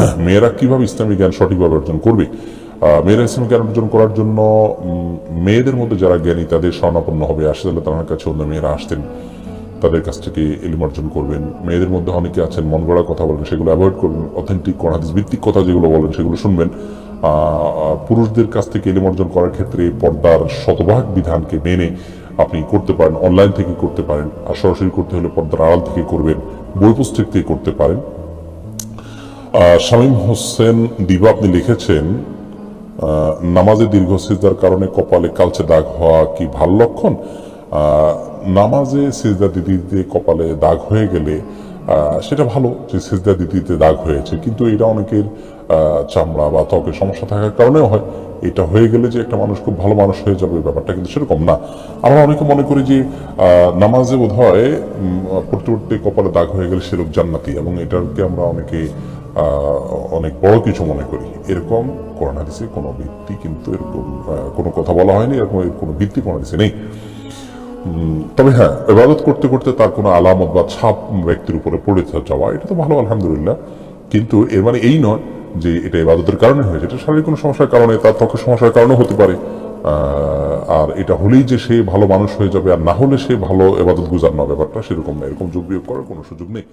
মেয়েরা কীভাবে ইসলামী জ্ঞান সঠিকভাবে অর্জন করবে? মেয়েরা ইসলামী জ্ঞান অর্জন করার জন্য মেয়েদের মধ্যে যারা জ্ঞানী, তাদের স্বর্ণাপন্ন হবে। আসলে তার কাছে অন্য মেয়েরা আসতেন, তাদের কাছ থেকে এলিম অর্জন করবেন। মেয়েদের মধ্যে অনেকে আছেন, মন গড়া কথা বলেন, সেগুলো অ্যাভয়েড করবেন। অথেন্টিক কোরআন ভিত্তিক কথা যেগুলো বলেন, সেগুলো শুনবেন। পুরুষদের কাছ থেকে এলিম অর্জন করার ক্ষেত্রে পর্দার শতভাগ বিধানকে মেনে আপনি করতে পারেন অনলাইন থেকে করতে পারেন। আর সরাসরি করতে হলে পর্দার আড়াল থেকে করবেন, বই পুস্তক থেকে করতে পারেন। শামীম হোসেন দিবা আপনি লিখেছেন নামাজে দীর্ঘ সিজদার কারণে কপালে কালচে দাগ হওয়া কি ভালো লক্ষণ? নামাজে সিজদা দিতে দিতে কপালে দাগ হয়ে গেলে সেটা ভালো যে সিজদা দিতে দিতে দাগ হয়েছে, কিন্তু এটা অনেকের চামড়া বা ত্বকের সমস্যা থাকার কারণেও হয়। এটা হয়ে গেলে যে একটা মানুষ খুব ভালো মানুষ হয়ে যাবে, ব্যাপারটা কিন্তু সেরকম না। আমরা অনেকে মনে করি যে নামাজে বোধ হয় পড়তে পড়তে কপালে দাগ হয়ে গেলে সেরকম জান্নাতি, এবং এটাকে আমরা অনেকে অনেক বড় কিছু মনে করি। এরকম কোরআন হাদিসে কোনো ভিত্তি কিন্তু এরকম কোনো কথা বলা হয়নি, এরকম কোনো ভিত্তি কোরআন নেই। তবে হ্যাঁ এবাদত করতে করতে তার কোনো আলামত বা ছাপ ব্যক্তির উপরে পড়ে যাওয়া, এটা তো ভালো, আলহামদুলিল্লাহ। কিন্তু এর মানে এই নয় যে এটা ইবাদতের কারণে হয়েছে। এটা শারীরিক কোনো সমস্যার কারণে, তার ত্বকের সমস্যার কারণেও হতে পারে। আর এটা হলেই যে সে ভালো মানুষ হয়ে যাবে, আর না হলে সে ভালো এবাদত গুজার না ব্যাপারটা সেরকম না। এরকম যোগ বিয়োগ করার কোনো সুযোগ নেই।